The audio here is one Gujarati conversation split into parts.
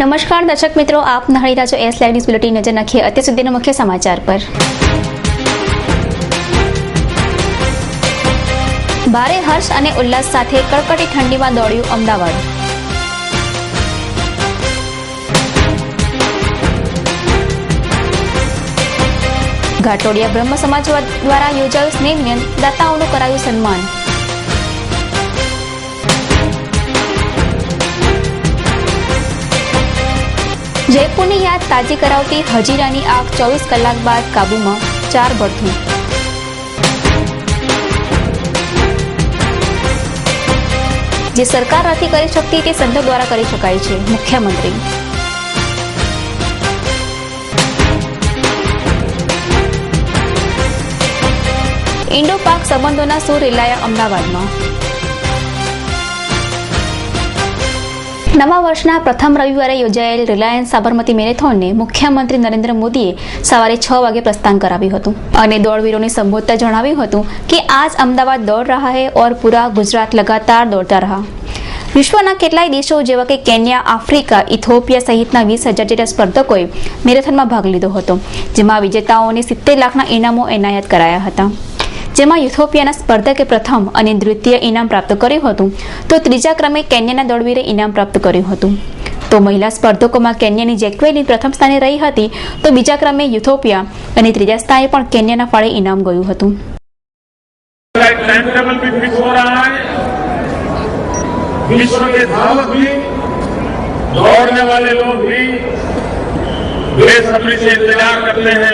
નમસ્કાર, દર્શક મિત્રો, આપ નિહાળી રહ્યા છો એસ લાઈવ ન્યૂઝ બુલેટિન નજર નાખીએ અત્યાર સુધીના મુખ્ય સમાચાર પર. ભારે હર્ષ અને ઉલ્લાસ સાથે કડકડી ઠંડીમાં દોડ્યું અમદાવાદ. ઘાટોડિયા બ્રહ્મ સમાજ દ્વારા યોજાયું સ્નેહ દાતાઓનું કરાયું સન્માન. જયપુરની યાદ તાજી કરાવતી હજીરાની આગ ચોવીસ કલાક બાદ કાબૂમાં ચાર બળથું જે સરકાર નથી કરી શકતી તે સંતો દ્વારા કરી શકાય છે, મુખ્યમંત્રી. ઇન્ડો પાક સંબંધોના સૂર રેલાયા અમદાવાદમાં. નવા વર્ષના પ્રથમ રવિવારે યોજાયેલ રિલાયન્સ સાબરમતી મેરેથોનને મુખ્યમંત્રી નરેન્દ્ર મોદીએ સવારે છ વાગે પ્રસ્થાન કરાવ્યું હતું. અને દોડવીરોને સંબોધતા જણાવ્યું હતું કે, આજ અમદાવાદ દોડ રહા હૈ ઓર પૂરા ગુજરાત લગાતાર દોડતા રહા. વિશ્વના કેટલાય દેશો, જેવા કે કેન્યા, આફ્રિકા, ઇથોપિયા સહિતના વીસ હજાર જેટલા સ્પર્ધકોએ મેરેથોનમાં ભાગ લીધો હતો, જેમાં વિજેતાઓને સિત્તેર લાખના ઇનામો એનાયત કરાયા હતા. જેમાં યુથોપિયાના સ્પર્ધકે પ્રથમ અને દ્વિતીય ઇનામ પ્રાપ્ત કર્યું હતું તો ત્રીજા ક્રમે કેન્યાના દોડવીરે ઇનામ પ્રાપ્ત કર્યું હતું તો મહિલા સ્પર્ધકોમાં કેન્યાની જેકવેલી પ્રથમ સ્થાને રહી હતી તો બીજા ક્રમે યુથોપિયા અને ત્રીજા સ્થાને પણ કેન્યાના ફાળે ઇનામ ગયું હતું का एक टाइम टेबल भी फिक्स हो रहा है विश्व के धावक भी दौड़ने वाले लोग भी बेसब्री से इंतजार करते हैं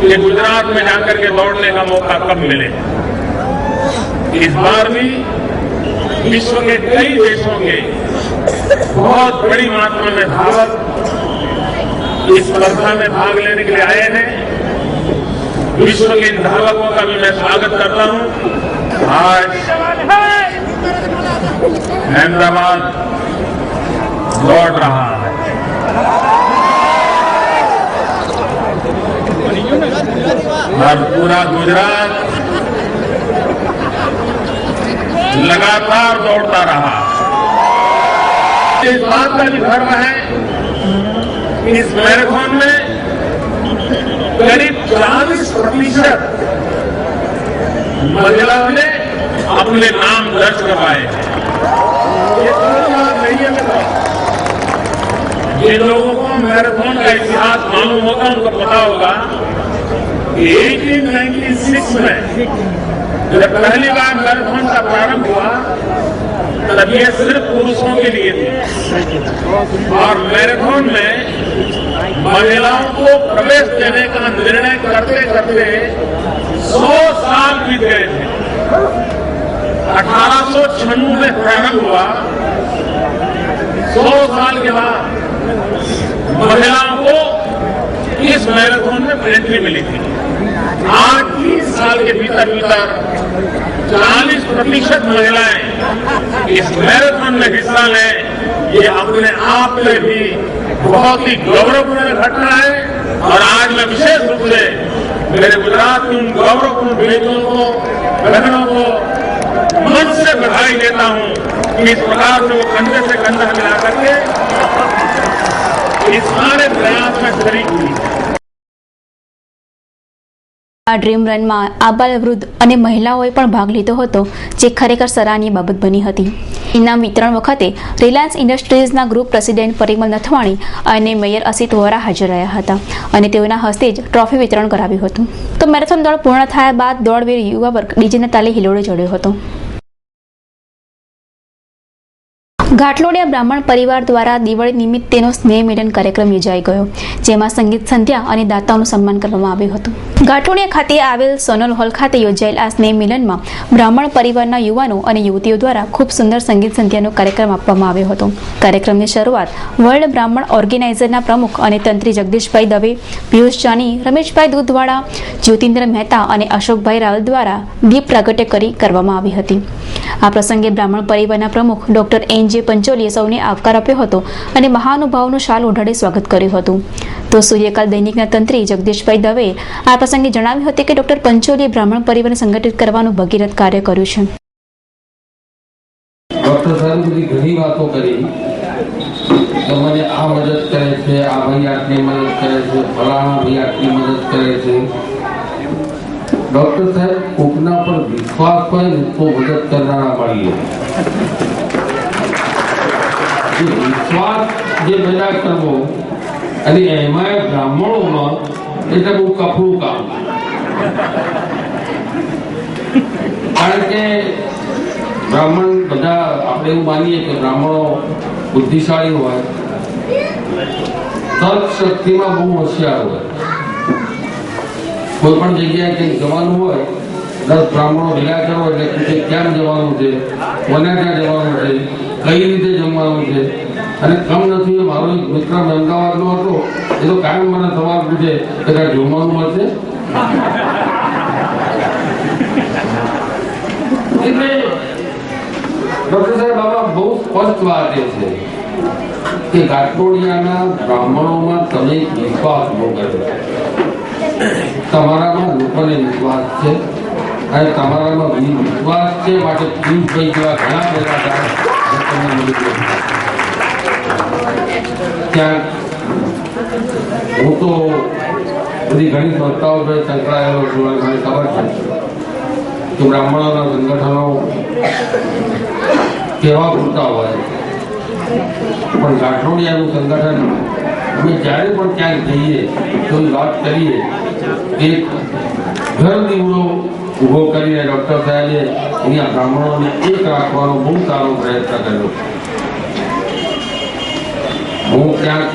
कि गुजरात में जाकर के दौड़ने का मौका कब मिले। इस बार भी विश्व के कई देशों के बहुत बड़ी मात्रा में धावक इस स्पर्धा में भाग लेने के लिए आए हैं। विश्व के इन धावकों का भी मैं स्वागत करता हूँ। आज अहमदाबाद लौट रहा है और पूरा गुजरात लगातार दौड़ता रहा। इस बात का भी गर्व है इस मैराथन में करीब 40 प्रतिशत महिलाओं ने अपने नाम दर्ज करवाए। जिन लोगों को मैराथन का इतिहास मालूम होगा, उनको पता होगा कि 1896 में जब पहली बार मैराथन का प्रारंभ हुआ, तब ये सिर्फ़ पुरुषों के लिए थी। और मैराथन में महिलाओं को प्रवेश देने का निर्णय करते करते 100 साल बीत गए थे। अठारह सौ में प्रारंभ हुआ। 100 साल के बाद महिलाओं को इस मैराथन में एंट्री मिली थी। आज 30 साल के भीतर भीतर 40 प्रतिशत महिलाएँ इस मैराथन में हिस्सा लें। ये अपने आप में भी बहुत ही गौरवपूर्ण घटना है और आज मैं विशेष रूप से मेरे गुजरात की उन गौरवपूर्ण बेटियों को, बहनों को मन से बधाई देता हूँ कि इस प्रकार से वो कंधे से कंधा मिला करके इस सारे प्रयास में शरीक हुई है આ ડ્રીમ રનમાં આબાલ વૃદ્ધ અને મહિલાઓએ પણ ભાગ લીધો હતો જે ખરેખર સરાહનીય બાબત બની હતી ઇનામ વિતરણ વખતે રિલાયન્સ ઇન્ડસ્ટ્રીઝના ગ્રુપ પ્રેસિડેન્ટ પરિમલ નથવાણી અને મેયર અસિત વોરા હાજર રહ્યા હતા અને તેઓના હસ્તે જ ટ્રોફી વિતરણ કરાવ્યું હતું તો મેરેથોન દોડ પૂર્ણ થયા બાદ દોડવીર યુવા વર્ગ ડીજેના તાલે હિલોડે ચડ્યો હતો ઘાટલોડિયા બ્રાહ્મણ પરિવાર દ્વારા દિવાળી નિમિત્તેનો સ્નેહ મિલન કાર્યક્રમ યોજાઈ ગયો, જેમાં સંગીત સંધ્યા અને દાતાઓનું સન્માન કરવામાં આવ્યું હતું. ઘાટલોડિયા ખાતે આવેલ સોનલ હોલ ખાતે યોજાયેલ આ સ્નેહ મિલનમાં બ્રાહ્મણ પરિવારના યુવાનો અને યુવતીઓ દ્વારા ખૂબ સુંદર સંગીત સંધ્યાનો કાર્યક્રમ આપવામાં આવ્યો હતો. કાર્યક્રમની શરૂઆત વર્લ્ડ બ્રાહ્મણ ઓર્ગેનાઇઝરના પ્રમુખ અને તંત્રી જગદીશભાઈ દવે, પિયુષ જાની, રમેશભાઈ દૂધવાળા, જ્યોતિન્દ્ર મહેતા અને અશોકભાઈ રાવલ દ્વારા દીપ પ્રાગટ્ય કરી કરવામાં આવી હતી. આ પ્રસંગે બ્રાહ્મણ પરિવારના પ્રમુખ ડોક્ટર એન જે પંચોલીએ સૌને આવકાર આપ્યો હતો અને મહાનુભાવનું શાલ ઓઢાડે સ્વાગત કર્યું હતું. તો સૂર્યકાલ દૈનિકના તંત્રી જગદીશભાઈ દવે આ પ્રસંગે જણાવ્યું હતું કે ડોક્ટર પંચોલીએ બ્રાહ્મણ પરિવારને સંગઠિત કરવાનું ભગીરથ કાર્ય કર્યું છે. મને આ મદદ કરે છે, આ ભાઈ આટલી મદદ કરે છે, ફલાણા ભાઈ આટલી મદદ કરે છે. ડોક્ટર સાહેબ હોય ને તો મદદ કરનારા મળીએ વિશ્વાસ જે પેદા કરવો અને એમાં બ્રાહ્મણોમાં એટલે બહુ કપડું કામ કારણ કે બ્રાહ્મણ બધા આપણે એવું માનીએ કે બ્રાહ્મણો બુદ્ધિશાળી હોય? તર્ક શક્તિમાં બહુ હોશિયાર હોય. કોઈ પણ જગ્યાએ કંઈક જવાનું હોય દસ બ્રાહ્મણો ભેગા કરો એટલે કેમ જવાનું છે, કોને ક્યાં જવાનું છે, કઈ રીતે જમવાનું છે. અને કમ નથી મારો એક મિત્ર અમદાવાદનો હતો, એ તો કાયમ મને સવાલ પૂછે કે કાંઈ જમવાનું મળશે? ડોક્ટર સાહેબ, આમાં બહુ સ્પષ્ટ વાત એ છે કે ગાટોડિયાના બ્રાહ્મણોમાં તમે વિશ્વાસ બહુ કર્યો તમારામાં લોકોને વિશ્વાસ છે? અને તમારામાં વિશ્વાસ છે માટે પિયુષભાઈ જેવા ઘણા બધા. ત્યાં હું તો બધી ઘણી સંસ્થાઓ સંકળાયેલો છું અને મને ખબર છે કે બ્રાહ્મણોના સંગઠનો કેવા પૂરતા હોય પણ ગાંઠોડિયાનું સંગઠન અમે જ્યારે પણ ક્યાંક જઈએ તો વાત કરીએ, એક ઘર દીવડો ઊભો કરીને ડૉક્ટર સાહેબે અહીંયા બ્રાહ્મણોને એક રાખવાનો બહુ સારો પ્રયત્ન કર્યો. હું ક્યાંક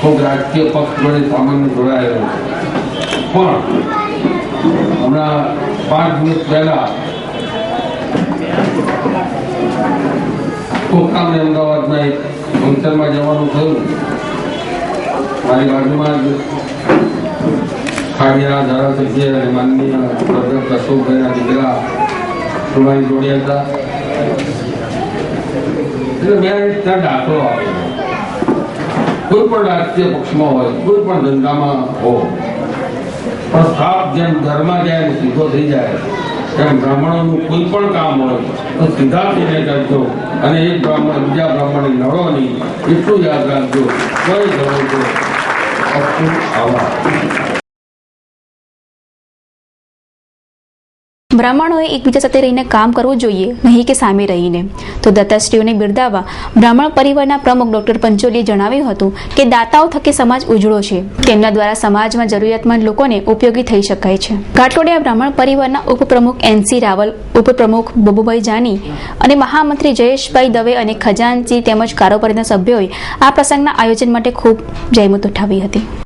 કોઈક રાજકીય પક્ષ જોડે સામાન્ય જોડાયેલો પણ હમણાં પાંચ દિવસ પહેલા કોકામને અમદાવાદના એક ફંક્શનમાં જવાનું થયું. મારી બાજુમાં ખાડિયા, ધારાસભ્ય અને માનનીય પ્રગટ અશોકભાઈના દીકરા સુભાઈ જોડ્યા હતા. એટલે મેં ત્યાં દાખલો આપ્યો કોઈ પણ રાજકીય પક્ષમાં હોય, કોઈ પણ ધંધામાં હો પણ સાપ જેમ ઘરમાં જાય સીધો થઈ જાય. એમ બ્રાહ્મણોનું કોઈ પણ કામ હોય, તો સીધા તેને કરજો. અને એક બ્રાહ્મણ, બીજા બ્રાહ્મણને નડો નહીં, એટલું યાદ રાખજો. કોઈ ગણો છો બ્રાહ્મણોએ એકબીજા સાથે રહીને કામ કરવું જોઈએ, નહીં કે સામે રહીને. તો દત્તાશ્રીઓને બિરદાવવા બ્રાહ્મણ પરિવારના પ્રમુખ ડોક્ટર પંચોલીએ જણાવ્યું હતું કે દાતાઓ થકી સમાજ ઉજળો છે. તેમના દ્વારા સમાજમાં જરૂરિયાતમંદ લોકોને ઉપયોગી થઈ શકાય છે. ઘાટલોડિયા બ્રાહ્મણ પરિવારના ઉપપ્રમુખ એનસી રાવલ, ઉપપ્રમુખ બબુભાઈ જાની અને મહામંત્રી જયેશભાઈ દવે અને ખજાનચી તેમજ કારોબારીના સભ્યોએ આ પ્રસંગના આયોજન માટે ખૂબ જહેમત ઉઠાવી હતી.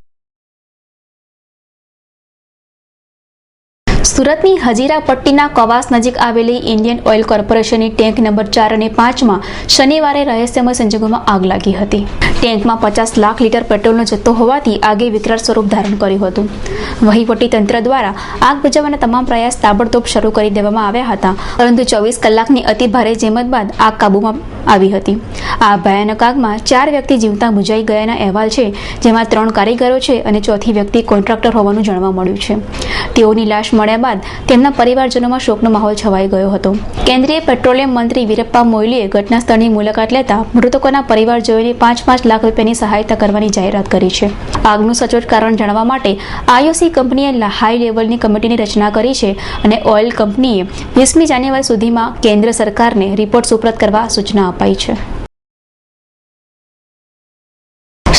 સુરતની હજીરા પટ્ટીના કવાસ નજીક આવેલી ઇન્ડિયન ઓઇલ કોર્પોરેશનની ટેન્ક નંબર ચાર અને પાંચમાં શનિવારે રહસ્યમય સંજોગોમાં આગ લાગી હતી. ટેન્કમાં પચાસ લાખ લીટર પેટ્રોલનો જથ્થો હોવાથી આગે વિકરાળ સ્વરૂપ ધારણ કર્યું હતું. વહીવટી તંત્ર દ્વારા આગ બુઝાવવાના તમામ પ્રયાસ તાબડતોબ શરૂ કરી દેવામાં આવ્યા હતા, પરંતુ ચોવીસ કલાકની અતિ ભારે જેમત બાદ આગ કાબૂમાં આવી હતી. આ ભયાનક આગમાં ચાર વ્યક્તિ જીવતા બુજાઈ ગયાના અહેવાલ છે, જેમાં ત્રણ કારીગરો છે અને ચોથી વ્યક્તિ કોન્ટ્રાક્ટર હોવાનું જાણવા મળ્યું છે. તેઓની લાશ મળ્યા બાદ તેમના પરિવારજનોમાં શોકનો માહોલ છવાઈ ગયો હતો. કેન્દ્રીય પેટ્રોલિયમ મંત્રી વીરપ્પા મોઇલીએ ઘટના સ્થળની મુલાકાત લેતા મૃતકોના પરિવારજનોને પાંચ પાંચ લાખ રૂપિયાની સહાયતા કરવાની જાહેરાત કરી છે. આગનું સચોટ કારણ જાણવા માટે આઈઓસી કંપનીએ હાઈ લેવલની કમિટીની રચના કરી છે અને ઓઇલ કંપનીએ વીસમી જાન્યુઆરી સુધીમાં કેન્દ્ર સરકારને રિપોર્ટ સુપ્રત કરવા સૂચના અપાઈ છે.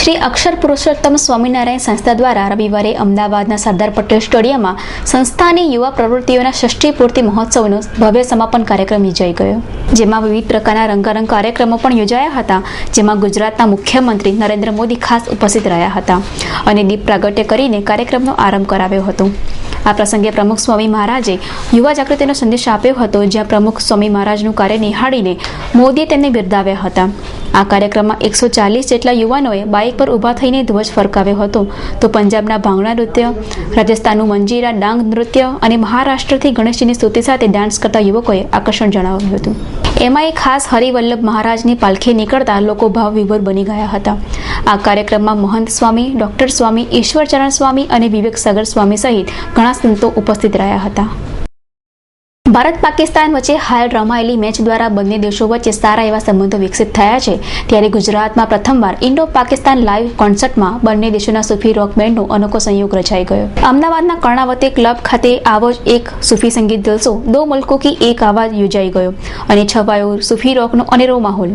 શ્રી અક્ષર પુરુષોત્તમ સ્વામિનારાયણ સંસ્થા દ્વારા રવિવારે અમદાવાદના સરદાર પટેલ સ્ટેડિયમમાં સંસ્થાની યુવા પ્રવૃત્તિઓના ષષ્ઠી પૂર્તિ મહોત્સવનો ભવ્ય સમાપન કાર્યક્રમ યોજાઈ ગયો. જેમાં વિવિધ પ્રકારના રંગારંગ કાર્યક્રમો પણ યોજાયા હતા, જેમાં ગુજરાતના મુખ્યમંત્રી નરેન્દ્ર મોદી ખાસ ઉપસ્થિત રહ્યા હતા અને દીપ પ્રાગટ્ય કરીને કાર્યક્રમનો આરંભ કરાવ્યો હતો. આ પ્રસંગે પ્રમુખ સ્વામી મહારાજે યુવા જાગૃતિનો સંદેશ આપ્યો હતો, જ્યાં પ્રમુખ સ્વામી મહારાજનું કાર્ય નિહાળીને મોદીએ તેમને બિરદાવ્યા હતા. આ કાર્યક્રમમાં એકસો ચાલીસ જેટલા યુવાનોએ બાઇક પર ઊભા થઈને ધ્વજ ફરકાવ્યો હતો. તો પંજાબના ભાંગડા નૃત્ય, રાજસ્થાનનું મંજીરા ડાંગ નૃત્ય અને મહારાષ્ટ્રથી ગણેશજીની સ્તુતિ સાથે ડાન્સ કરતા યુવકોએ આકર્ષણ જણાવ્યું હતું. એમાં એક ખાસ હરિવલ્લભ મહારાજની પાલખી નીકળતા લોકો ભાવ વિભોર બની ગયા હતા. આ કાર્યક્રમમાં મહંત સ્વામી, ડોક્ટર સ્વામી, ઈશ્વરચરણ સ્વામી અને વિવેક સાગર સ્વામી સહિત ઘણા સંતો ઉપસ્થિત રહ્યા હતા. ભારત પાકિસ્તાન વચ્ચે હાલ રમાયેલી મેચ દ્વારા બંને દેશો વચ્ચે સારા એવા સંબંધો વિકસિત થયા છે. ત્યારે ગુજરાતમાં પ્રથમવાર ઇન્ડો પાકિસ્તાન લાઈવ કોન્સર્ટમાં બંને દેશોના સૂફી રોક બેન્ડનો અનોખો સંયોગ રચાઈ ગયો. અમદાવાદના કર્ણાવતી ક્લબ ખાતે આવો જ એક સૂફી સંગીત જલસો, દો મુલ્કો કી એક આવાજ યોજાઈ ગયો અને છવાયો સૂફી રોકનો અનેરો માહોલ.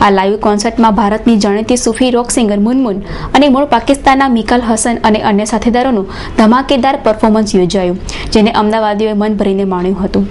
આ લાઈવ કોન્સર્ટમાં ભારતની જાણીતી સૂફી રોક સિંગર મુનમુન અને મૂળ પાકિસ્તાનના મિકલ હસન અને અન્ય સાથીદારોનું ધમાકેદાર પરફોર્મન્સ યોજાયું, જેને અમદાવાદીઓએ મન ભરીને માણ્યું હતું.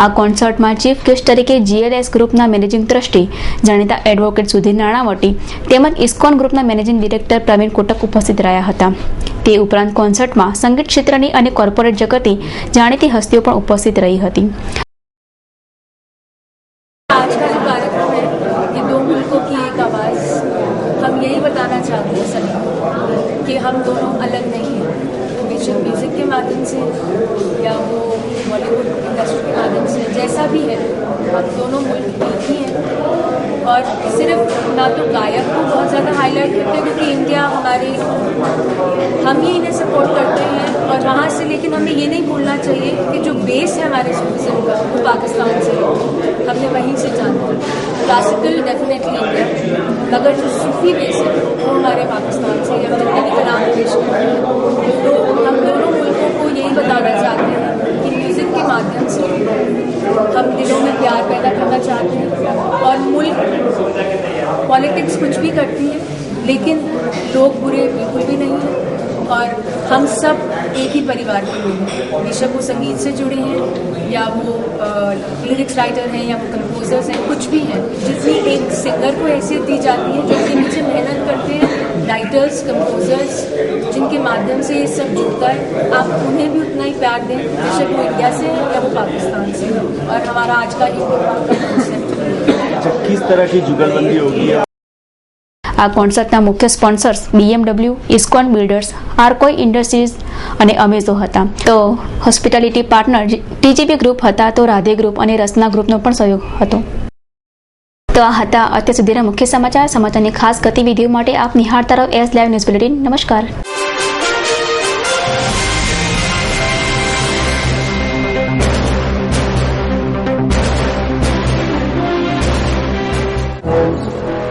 આ કોન્સર્ટમાં ચીફ ગેસ્ટ તરીકે જીએલએસ ગ્રુપના મેનેજિંગ ટ્રસ્ટી જાણીતા એડવોકેટ સુધીર નાણાવટી તેમજ ઇસ્કોન ગ્રુપના મેનેજિંગ ડિરેક્ટર પ્રવીણ કોટક ઉપસ્થિત રહ્યા હતા તે ઉપરાંત કોન્સર્ટમાં સંગીત ક્ષેત્રની અને કોર્પોરેટ જગતની જાણીતી હસ્તીઓ પણ ઉપસ્થિત રહી હતી आज का जो कार्यक्रम है ये दो मुल्कों की एक आवाज़ हम यही बताना चाहते हैं सभी को कि हम दोनों अलग नहीं हैं बेशक म्यूज़िक के माध्यम से या वो बॉलीवुड इंडस्ट्री के माध्यम से जैसा भी है हम दोनों मुल्क एक ही हैं। और सिर्फ़ ना तो गायक को बहुत ज़्यादा हाईलाइट करते हैं, क्योंकि इंडिया हमारी, हम ही इन्हें सपोर्ट करते हैं और वहाँ से लेकिन हमें ये नहीं भूलना चाहिए कि जो बेस है हमारे सूफिज्म का, वो पाकिस्तान से हमने वहीं से जाना क्लासिकल डेफिनेटली मगर जो सूफी बेस है, वो हमारे पाकिस्तान से है हमने नबी कलाम पेश तो हम दोनों मुल्कों को यही बताना चाहते हैं कि म्यूज़िक के माध्यम से हम दिलों में प्यार पैदा करना चाहते हैं और मुल्क पॉलिटिक्स कुछ भी करती है, लेकिन लोग बुरे बिल्कुल भी नहीं हैं और हम सब एक ही परिवार के लोग हैं बेशक वो संगीत से जुड़े हैं या वो लिरिक्स राइटर हैं या वो कंपोजर्स हैं कुछ भी हैं जितनी एक सिंगर को हैसियत दी जाती है जो कि नीचे मेहनत करते हैं राइटर्स कंपोजर्स जिनके माध्यम से ये सब जुड़ता है आप उन्हें भी उतना ही प्यार दें बेशक वो इंडिया से है या वो पाकिस्तान से है और हमारा आज का एक प्रोग्राम का कॉन्सेप्ट अच्छा किस तरह की जुगलबंदी होगी આ કોન્સર્ટના મુખ્ય સ્પોન્સર્સ બીએમડબલ્યુ ઇસ્કોન બિલ્ડર્સ આર્કોઈ ઇન્ડસ્ટ્રીઝ અને અમેઝો હતા. તો હોસ્પિટાલિટી પાર્ટનર ટીજીબી ગ્રુપ હતા તો રાધે ગ્રુપ અને રસના ગ્રુપનો પણ સહયોગ હતો. તો આ હતા અત્યાર સુધીના મુખ્ય સમાચાર. સમાચારની ખાસ ગતિવિધિઓ માટે આપ નિહાળતા રહો એસ લાઈવ ન્યૂઝ બુલેટિન નમસ્કાર.